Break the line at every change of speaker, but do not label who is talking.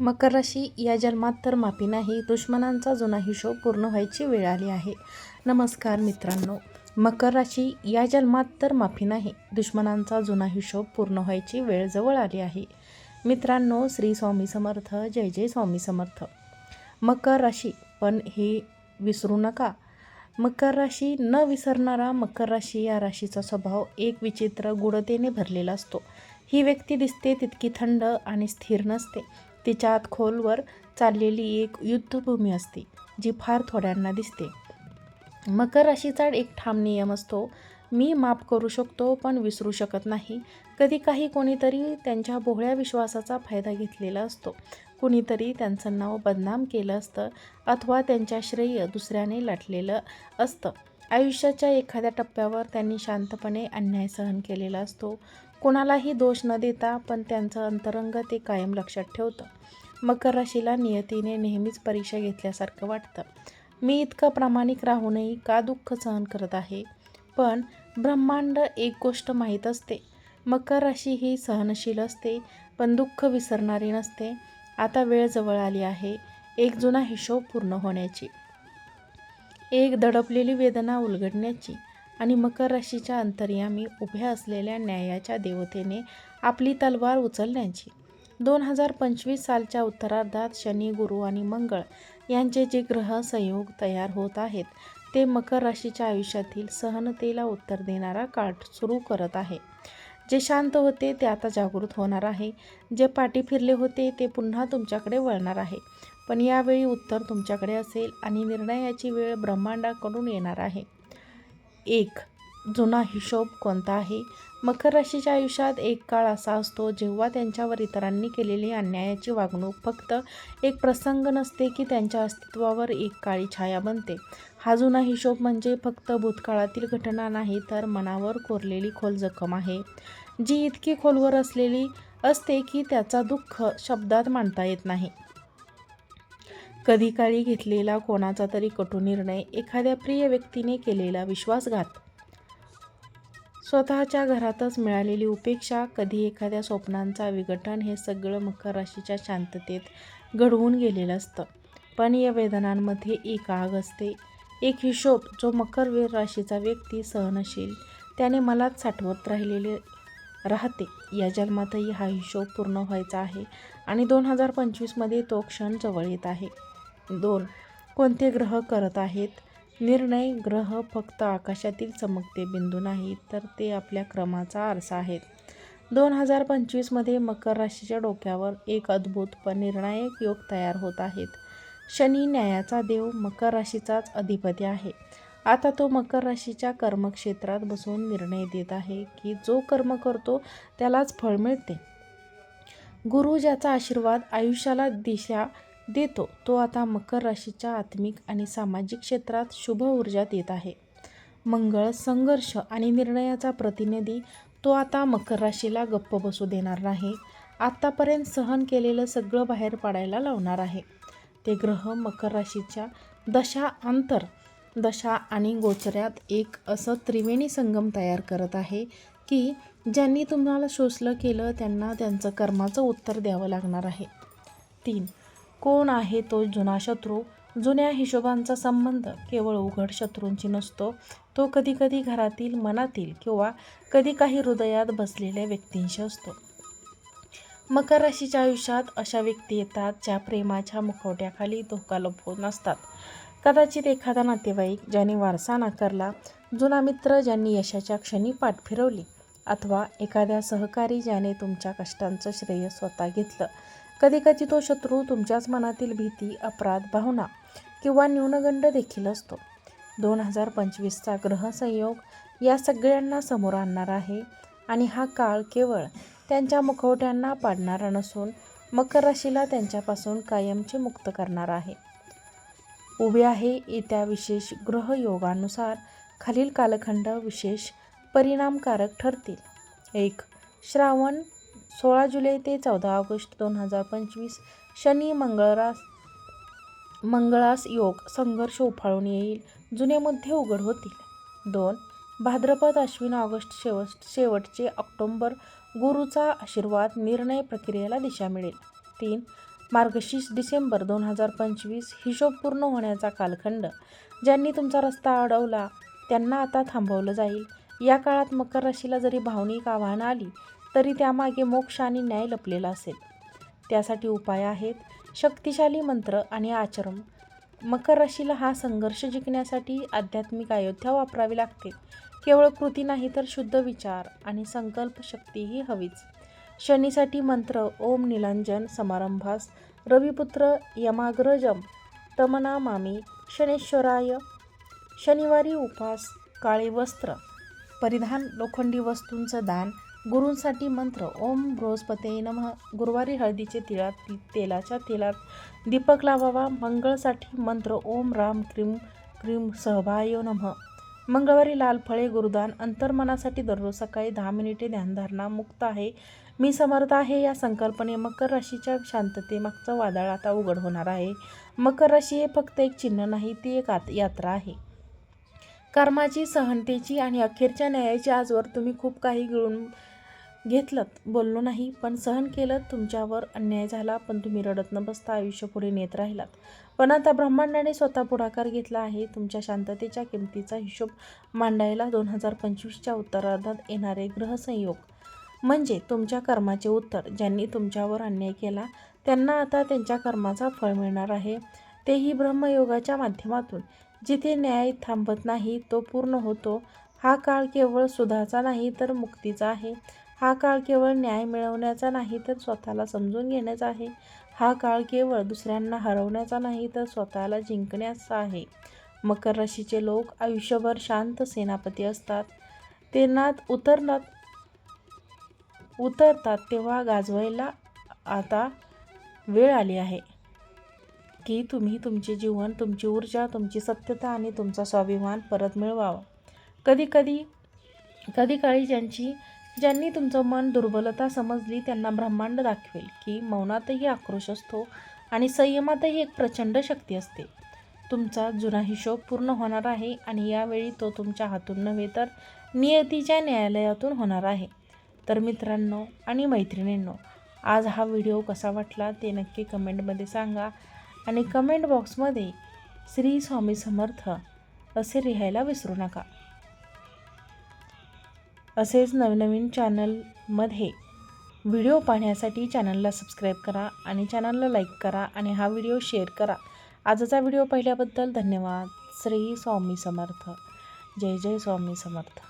मकर राशी या जन्मात तर माफी नाही दुश्मनांचा जुना हिशोब पूर्ण व्हायची वेळ आली आहे. नमस्कार मित्रांनो मकर राशी या जन्मात तर माफी नाही दुश्मनांचा जुना हिशोब पूर्ण व्हायची वेळ जवळ आली आहे. मित्रांनो श्री स्वामी समर्थ जय जय स्वामी समर्थ. मकर राशी पण हे विसरू नका. मकर राशी न विसरणारा मकर राशी या राशीचा स्वभाव एक विचित्र गुढतेने भरलेला असतो. ही व्यक्ती दिसते तितकी थंड आणि स्थिर नसते. तिच्या आत खोलवर चाललेली एक युद्धभूमी असते जी फार थोड्यांना दिसते. मकर राशीचा एक ठाम नियम असतो मी माफ करू शकतो पण विसरू शकत नाही. कधी काही कोणीतरी त्यांच्या भोळ्या विश्वासाचा फायदा घेतलेला असतो. कुणीतरी त्यांचं नाव बदनाम केलं असतं अथवा त्यांच्या श्रेय दुसऱ्याने लाटलेलं असतं. आयुष्याच्या एखाद्या टप्प्यावर त्यांनी शांतपणे अन्याय सहन केलेला असतो. कोणालाही दोष न देता पण त्यांचं अंतरंग ते कायम लक्षात ठेवतं. मकर राशीला नियतीने नेहमीच परीक्षा घेतल्यासारखं वाटतं. मी इतकं प्रामाणिक राहूनही का दुःख सहन करत आहे? पण ब्रह्मांड एक गोष्ट माहीत असते. मकर राशी ही सहनशील असते पण दुःख विसरणारी नसते. आता वेळ जवळ आली आहे एक जुना हिशोब पूर्ण होण्याची. एक दडपलेली वेदना उलगडण्याची. आणि मकर राशीच्या अंतर्यामी उभ्या असलेल्या न्यायाच्या देवतेने आपली तलवार उचलण्याची. दोन हजार पंचवीस सालच्या उत्तरार्धात शनी गुरु आणि मंगळ यांचे जे ग्रह संयोग तयार होत आहेत ते मकर राशीच्या आयुष्यातील सहनतेला उत्तर देणारा काळ सुरू करत आहे. जे शांत होते ते आता जागृत होणार आहे. जे पाठी फिरले होते ते पुन्हा तुमच्याकडे वळणार आहे. पण यावेळी उत्तर तुमच्याकडे असेल आणि निर्णयाची वेळ ब्रह्मांडाकडून येणार आहे. एक. जुना हिशोब कोणता आहे? मकर राशीच्या आयुष्यात एक काळ असा असतो जेव्हा त्यांच्यावर इतरांनी केलेली अन्यायाची वागणूक फक्त एक प्रसंग नसते की त्यांच्या अस्तित्वावर एक काळी छाया बनते. हा जुना हिशोब म्हणजे फक्त भूतकाळातील घटना नाही तर मनावर कोरलेली खोल जखम आहे. जी इतकी खोलवर असलेली असते की त्याचा दुःख शब्दात मांडता येत नाही. कधी काळी घेतलेला कोणाचा तरी कटू निर्णय एखाद्या प्रिय व्यक्तीने केलेला विश्वासघात. स्वतःच्या घरातच मिळालेली उपेक्षा कधी एखाद्या स्वप्नांचा विघटन हे सगळं मकर राशीच्या शांततेत घडवून गेलेलं असतं. पण या वेदनांमध्ये एक आग असते. एक हिशोब जो मकरवीर राशीचा व्यक्ती सहनशील त्याने मलाच साठवत राहिलेले राहते. या जन्मातही हा हिशोब पूर्ण व्हायचा आहे आणि दोन हजार पंचवीसमध्ये तो क्षण जवळ येत आहे. दोन कोणते ग्रह करत आहेत? निर्णय ग्रह फक्त आकाशातील चमकते बिंदू नाहीत तर ते आपल्या क्रमाचा आरसा आहेत. दोन हजार पंचवीसमध्ये मकर राशीच्या डोक्यावर एक अद्भुत पण निर्णायक योग तयार होत आहेत. शनी न्यायाचा देव मकर राशीचाच अधिपती आहे. आता तो मकर राशीच्या कर्मक्षेत्रात बसून निर्णय देत आहे की जो कर्म करतो त्यालाच फळ मिळते. गुरु ज्याचा आशीर्वाद आयुष्याला दिशा देतो तो आता मकर राशीच्या आत्मिक आणि सामाजिक क्षेत्रात शुभ ऊर्जा देत आहे. मंगळ संघर्ष आणि निर्णयाचा प्रतिनिधी तो आता मकर राशीला गप्प बसू देणार नाही. आत्तापर्यंत सहन केलेलं सगळं बाहेर पाडायला लावणार आहे. ते ग्रह मकर राशीच्या दशा अंतर दशा आणि गोचऱ्यात एक असं त्रिवेणी संगम तयार करत आहे की ज्यांनी तुम्हाला शोषलं केलं त्यांना त्यांचं कर्माचं उत्तर द्यावं लागणार आहे. तीन कोण आहे तो जुना शत्रू? जुन्या हिशोबांचा संबंध केवळ उघड शत्रूंची नसतो. तो कधीकधी घरातील मनातील किंवा कधी काही हृदयात बसलेल्या व्यक्तींशी असतो. मकर राशीच्या आयुष्यात अशा व्यक्ती येतात ज्या प्रेमाच्या मुखवट्याखाली धोका लपवून असतात. कदाचित एखादा नातेवाईक ज्याने वारसा नाकारला जुना मित्र ज्यांनी यशाच्या क्षणी पाठ फिरवली अथवा एखाद्या सहकारी ज्याने तुमच्या कष्टांचं श्रेय स्वतः घेतलं कधीकधी तो शत्रू तुमच्याच मनातील भीती अपराध भावना किंवा न्यूनगंड देखील असतो. दोन हजार पंचवीसचा ग्रहसंयोग या सगळ्यांना समोर आणणार आहे आणि हा काळ केवळ त्यांच्या मुखवट्यांना पाडणारा नसून मकर राशीला त्यांच्यापासून कायमचे मुक्त करणार आहे. उभे आहे. येत्या विशेष ग्रहयोगानुसार खालील कालखंड विशेष परिणामकारक ठरतील. एक श्रावण सोळा जुलै ते चौदा ऑगस्ट दोन हजार पंचवीस शनी मंगळरास मंगळास योग संघर्ष उफाळून येईल जुने मुद्दे उघड होतील. दोन भाद्रपद अश्विन ऑगस्ट शेवट शेवटचे ऑक्टोंबर गुरुचा आशीर्वाद निर्णय प्रक्रियेला दिशा मिळेल. तीन मार्गशीर्ष डिसेंबर दोन हजार पंचवीस हिशोब पूर्ण होण्याचा कालखंड. ज्यांनी तुमचा रस्ता अडवला त्यांना आता थांबवलं जाईल. या काळात मकर राशीला जरी भावनिक आव्हानं आली तरी त्यामागे मोक्ष आणि न्याय लपलेला असेल. त्यासाठी उपाय आहेत. शक्तिशाली मंत्र आणि आचरण. मकर राशीला हा संघर्ष जिंकण्यासाठी आध्यात्मिक अयोध्या वापरावी लागते. केवळ कृती नाही तर शुद्ध विचार आणि संकल्प शक्तीही हवीच. शनीसाठी मंत्र ओम निलंजन समारंभास. रविपुत्र यमाग्रजम तमना मामी शनेश्वराय. शनिवारी उपास काळे वस्त्र परिधान लोखंडी वस्तूंचं दान गुरूंसाठी मंत्र ओम बृहस्पते नमः. गुरुवारी हळदीचे तिळात तेलाच्या तेलात दीपक लावावा. मंगळसाठी मंत्र ओम राम क्रीम क्रीम सहभायो नमः. मंगळवारी लाल फळे गुरुदान अंतर्मनासाठी दररोज सकाळी दहा मिनिटे ध्यानधारणा मुक्त आहे. मी समर्थ आहे या संकल्पने मकर राशीच्या शांततेमागचं वादळ आता उघड होणार आहे. मकर राशी हे फक्त एक चिन्ह नाही ती एक आत यात्रा आहे. कर्माची सहनतेची आणि अखेरच्या न्यायाची आजवर तुम्ही खूप काही गिळून घेतलं बोललो नाही पण सहन केलं तुमच्यावर अन्याय झाला पण तुम्ही रडत न बसता आयुष्य पुढे नेत राहिलात. पण आता ब्रह्मांडाने स्वतः पुढाकार घेतला आहे. तुमच्या शांततेच्या किमतीचा हिशोब मांडायला दोन हजार पंचवीसच्या उत्तरार्धात येणारे ग्रहसंयोग म्हणजे तुमच्या कर्माचे उत्तर. ज्यांनी तुमच्यावर अन्याय केला त्यांना आता त्यांच्या कर्माचा फळ मिळणार आहे. तेही ब्रह्मयोगाच्या माध्यमातून. जिथे न्याय थांबत नाही तो पूर्ण होतो. हा काळ केवळ सुधाचा नाही तर मुक्तीचा आहे. हा काळ केवळ न्याय मिळवण्याचा नाही तर स्वतःला समजून घेण्याचा आहे. हा काळ केवळ दुसऱ्यांना हरवण्याचा नाही तर स्वतःला जिंकण्याचा आहे. मकर राशीचे लोक आयुष्यभर शांत सेनापती असतात. ते नात उतरनात उतरतात तेव्हा गाजवायला आता वेळ आली आहे. की तुम्ही तुमचे जीवन तुमची ऊर्जा तुमची सत्यता आणि तुमचा स्वाभिमान परत मिळवावा. कधीकधी कधी काळी ज्यांची ज्यांनी तुमचं मन दुर्बलता समजली त्यांना ब्रह्मांड दाखवेल की मौनातही आक्रोश असतो आणि संयमातही एक प्रचंड शक्ती असते. तुमचा जुना हिशोब पूर्ण होणार आहे आणि यावेळी तो तुमच्या हातून नव्हे तर नियतीच्या न्यायालयातून होणार आहे. तर मित्रांनो आणि मैत्रिणींनो आज हा व्हिडिओ कसा वाटला ते नक्की कमेंटमध्ये सांगा आणि कमेंट बॉक्समध्ये श्री स्वामी समर्थ असे लिहायला विसरू नका. असेच नवनवीन चॅनलमध्ये व्हिडिओ पाहण्यासाठी चॅनलला सबस्क्राईब करा आणि चॅनलला लाईक करा आणि हा व्हिडिओ शेअर करा. आजचा व्हिडिओ पाहिल्याबद्दल धन्यवाद. श्री स्वामी समर्थ. जय जय स्वामी समर्थ.